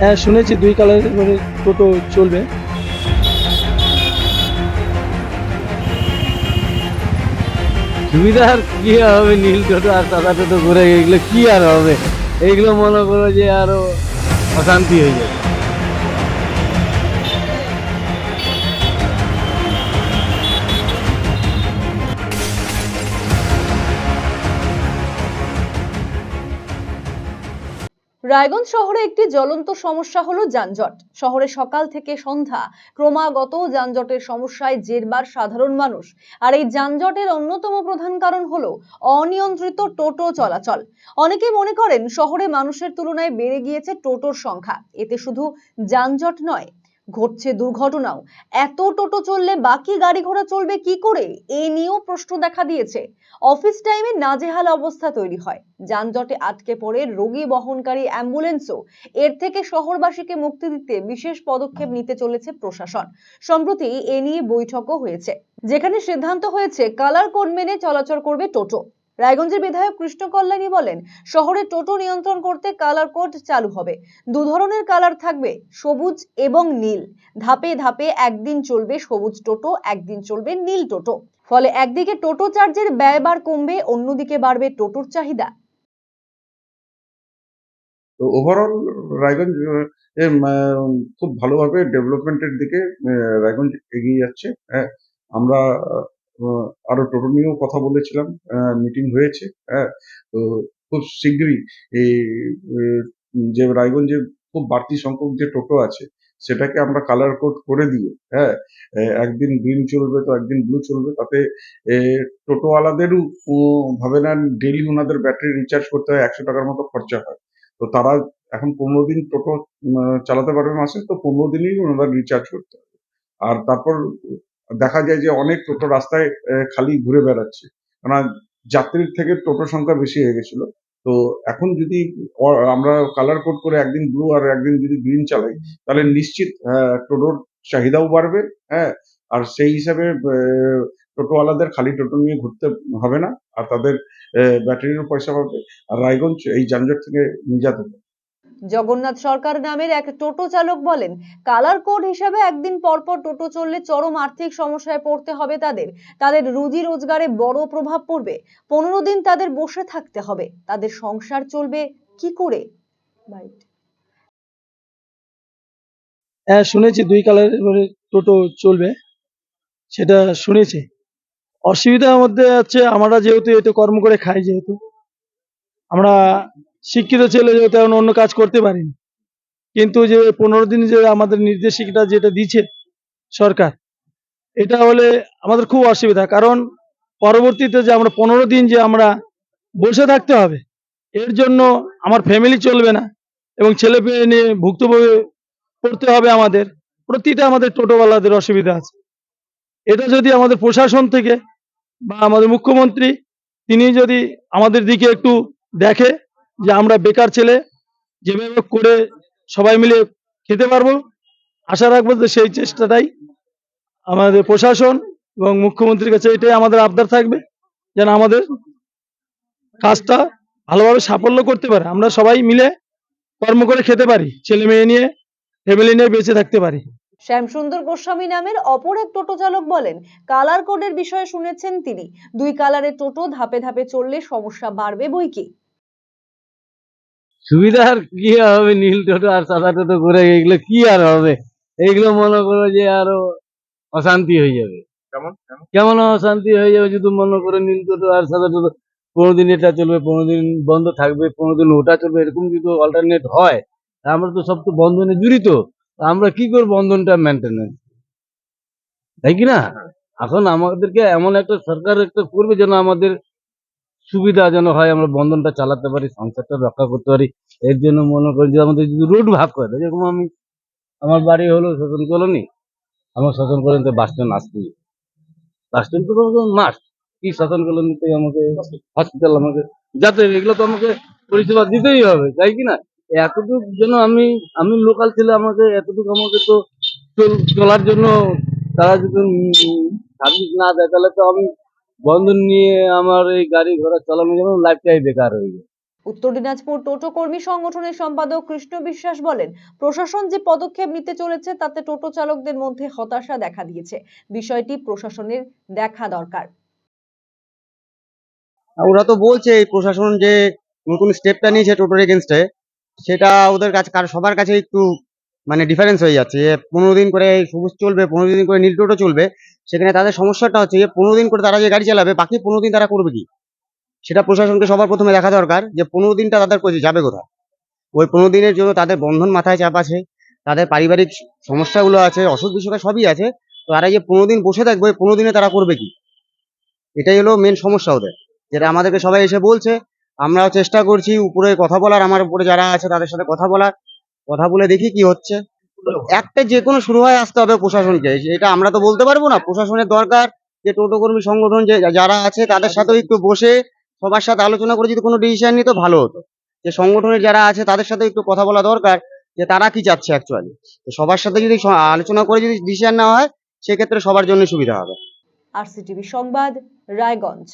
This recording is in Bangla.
হ্যাঁ শুনেছি দুই কালার মানে টোটো চলবে। সুবিধা আর কি হবে নীল টোটো আর সাদা টোটো ঘুরে এগুলো কি আর হবে? এইগুলো মনে করো যে আরও অশান্তি হয়ে যাবে। রায়গঞ্জ শহরে একটি জ্বলন্ত সমস্যা হলো যানজট। শহরে সকাল থেকে সন্ধ্যা ক্রমাগত যানজটের সমস্যায় জেরবার সাধারণ মানুষ। আর এই যানজটের অন্যতম প্রধান কারণ হলো অনিয়ন্ত্রিত টোটো চলাচল। অনেকে মনে করেন শহরে মানুষের তুলনায় বেড়ে গিয়েছে টোটোর সংখ্যা। এতে শুধু যানজট নয় ঘটছে দুর্ঘটনাও। এত টোটো চললে বাকি গাড়ি ঘোড়া চলবে কি করে? এ নিয়েও প্রশ্ন দেখা দিয়েছে। অফিস টাইমে নাজেহাল অবস্থা তৈরি হয়। যানজটে আটকে পড়ে রোগী বহনকারী অ্যাম্বুলেন্সও। এর থেকে শহরবাসীকে মুক্তি দিতে বিশেষ পদক্ষেপ নিতে চলেছে প্রশাসন। সম্প্রতি এ নিয়ে বৈঠকও হয়েছে। যেখানে সিদ্ধান্ত হয়েছে, কালার কোড মেনে চলাচল করবে টোটো। রায়গঞ্জের বিধায়ক কৃষ্ণ কল্যাণী বলেন, শহরে টোটো নিয়ন্ত্রণ করতে কালার কোড চালু হবে। দু ধরনের কালার থাকবে, সবুজ এবং নীল। ধাপে ধাপে একদিন চলবে সবুজ টোটো, একদিন চলবে নীল টোটো। ফলে একদিকে টোটো চার্জের ব্যয়বার কমবে, অন্যদিকে বাড়বে টোটোর চাহিদা। তো ওভারঅল রায়গঞ্জ খুব ভালোভাবে ডেভেলপমেন্টের দিকে রায়গঞ্জ এগিয়ে যাচ্ছে। হ্যাঁ আমরা আরও টোটো নিয়েও কথা বলেছিলাম মিটিং হয়েছে হ্যাঁ তো খুব শীঘ্রই এই যে রায়গঞ্জে খুব বাড়তি সংখ্যক যে টোটো আছে, সেটাকে আমরা কালার কোড করে দিয়ে হ্যাঁ একদিন গ্রিন চলবে তো একদিন ব্লু চলবে, তাতে টোটোওয়ালাদেরও ভাবে না ডেলি ওনাদের ব্যাটারি রিচার্জ করতে হয়, একশো টাকার মতো খরচা হয়, তো তারা এখন পনেরো দিন টোটো চালাতে পারবে মাসে, তো পনেরো দিনই ওনাদের রিচার্জ করতে হবে, আর তারপর দেখা যায় যে অনেক টোটো রাস্তায় খালি ঘুরে বেড়াচ্ছে। কেননা যাত্রীর থেকে টোটো সংখ্যা বেশি হয়ে গেছিল। তো এখন যদি আমরা কালার কোড করে একদিন ব্লু আর একদিন যদি গ্রিন চালাই, তাহলে নিশ্চিত টোটোর চাহিদাও বাড়বে হ্যাঁ? আর সেই হিসাবে টোটোওয়ালাদের খালি টোটো নিয়ে ঘুরতে হবে না। আর তাদের ব্যাটারিরও পয়সা পাবে। আর রায়গঞ্জ এই যানজট থেকে হবে। জগন্নাথ সরকার নামের এক টোটো চালক বলেন কালার কোড হিসাবে একদিন পর পর টোটো চললে চরম আর্থিক সমস্যায় পড়তে হবে তাদের। তাদের রুজি রোজগারে বড় প্রভাব পড়বে। পনেরো দিন তাদের বসে থাকতে হবে। তাদের সংসার চলবে কি করে? হ্যাঁ শুনেছি দুই কালারের মানে টোটো চলবে। সেটা শুনেছি। অসুবিধার মধ্যে হচ্ছে আমরা যেহেতু এটা কর্ম করে খাই যেহেতু আমরা শিক্ষিত ছেলে এখন অন্য কাজ করতে পারি কিন্তু যে পনেরো দিন যে আমাদের নির্দেশিকাটা যেটা দিচ্ছে সরকার, এটা হলে আমাদের খুব অসুবিধা। কারণ পরবর্তীতে যে আমরা পনেরো দিন যে আমরা বসে থাকতে হবে, এর জন্য আমার ফ্যামিলি চলবে না এবং ছেলে পেয়ে নিয়ে ভুক্তভোগী করতে হবে আমাদের। প্রতিটা আমাদের টোটোওয়ালাদের অসুবিধা আছে। এটা যদি আমাদের প্রশাসন থেকে বা আমাদের মুখ্যমন্ত্রী, তিনি যদি আমাদের দিকে একটু দেখে যে আমরা বেকার ছেলে, যেভাবে করে সবাই মিলে খেতে পারব, আশা রাখব যে সেই চেষ্টাটাই আমাদের প্রশাসন এবং মুখ্যমন্ত্রীর কাছে এটাই আমাদের আবদার থাকবে, যেন আমাদের কাজটা ভালোভাবে সাফল্য করতে পারে। আমরা সবাই মিলে কর্ম করে খেতে পারি, ছেলে মেয়ে নিয়ে ফ্যামিলি নিয়ে বেঁচে থাকতে পারি। শ্যামসুন্দর গোস্বামী নামের অপর এক টোটো চালক বলেন, কালার কোডের বিষয়ে শুনেছেন তিনি। দুই কালারের টোটো ধাপে ধাপে চললে সমস্যা বাড়বে বই কি সুবিধা আর কি হবে? নীল টোটো আর সাদা টোটো করে এগুলো কি আর হবে? এইগুলো মনে করো যে আরও অশান্তি হয়ে যাবে। কেমন? অশান্তি হয়ে যাবে যদি মনে করো নীল টোটো আর সাদা টোটো পনেরো দিন এটা চলবে পনেরো দিন বন্ধ থাকবে পনেরো দিন ওটা চলবে এরকম যদি অল্টারনেট হয় তা আমরা তো সব তো বন্ধনে জড়িত তা আমরা কি করব বন্ধনটা মেনটেনেন্স তাই কি না? এখন আমাদেরকে এমন একটা সরকার একটা করবে যেন আমাদের সুবিধা যেন হয়, আমরা বন্ধনটা চালাতে পারি, সংসারটা রক্ষা করতে পারি। এর জন্য মনে করি যে আমাদের যদি রুট ভাগ করে যেরকম আমি, আমার বাড়ি হলো শাসন কলোনি, আমার শাসন কলোনিতে বাস স্ট্যান্ড আসতেই বাস স্ট্যান্ড তো মাস্ট। কি শাসন কলোনিতে আমাকে হসপিটাল আমাকে যাতে এগুলো তো আমাকে পরিষেবা দিতেই হবে, তাই কি না? এতটুকু যেন আমি আমি লোকাল ছেলে আমাকে, এতটুকু আমাকে তো চলার জন্য তারা যদি সার্ভিস না দেয়, তাহলে তো আমি বন্ধন নিয়ে আমার এই গাড়ি ঘোড়া চালানো যেন লাইফটাই বেকার হয়ে যায়। উত্তর দিনাজপুর টোটো কর্মী সংগঠনের সম্পাদক কৃষ্ণ বিশ্বাস বলেন প্রশাসন যে পদক্ষেপ নিতে চলেছে তাতে টোটো চালকদের মধ্যে হতাশা দেখা দিয়েছে। বিষয়টি প্রশাসনের দেখা দরকার। ওরা তো বলছে এই প্রশাসন যে নতুন স্টেপটা নিয়েছে টোটোর এগেনস্টে সেটা ওদের কাছে কার সবার কাছে একটু মানে ডিফারেন্স হয়ে যাচ্ছে যে পনেরো দিন করে সবুজ চলবে পনেরো দিন করে নীল টোটো চলবে সেখানে তাদের সমস্যাটা হচ্ছে যে পনেরো দিন করে তারা যে গাড়ি চালাবে, বাকি পনেরো দিন তারা করবে কি? সেটা প্রশাসনকে সবার প্রথমে দেখা দরকার যে পনেরো দিনটা তাদের কাছে যাবে কোথায়? ওই পনেরো দিনের জন্য তাদের বন্ধন মাথায় চাপ আছে, তাদের পারিবারিক সমস্যাগুলো আছে, অসুখ বিসুখ সবই আছে, তো তারা যে পনেরো দিন বসে থাকবে, ওই পনেরো দিনে তারা করবে কি? এটাই হলো মেন সমস্যা ওদের, যেটা আমাদেরকে সবাই এসে বলছে। আমরাও চেষ্টা করছি উপরে কথা বলার, আমার উপরে যারা আছে তাদের সাথে কথা বলার, কথা বলে দেখি কি হচ্ছে। একটা যে কোনো শুরু হয় আসতে হবে প্রশাসনকে। এটা আমরা তো বলতে পারব না। প্রশাসনের দরকার যে টোটো কর্মী সংগঠন যে যারা আছে তাদের সাথেও একটু বসে সবার সাথে আলোচনা করে যদি কোনো ডিসিশন নিত ভালো হতো। যে সংগঠনের যারা আছে তাদের সাথে একটু কথা বলা দরকার যে তারা কি চাচ্ছে অ্যাকচুয়ালি সবার সাথে যদি আলোচনা করে যদি ডিসিশন নেওয়া হয় সেক্ষেত্রে সবার জন্য সুবিধা হবে। আরসিটিভি সংবাদ রায়গঞ্জ।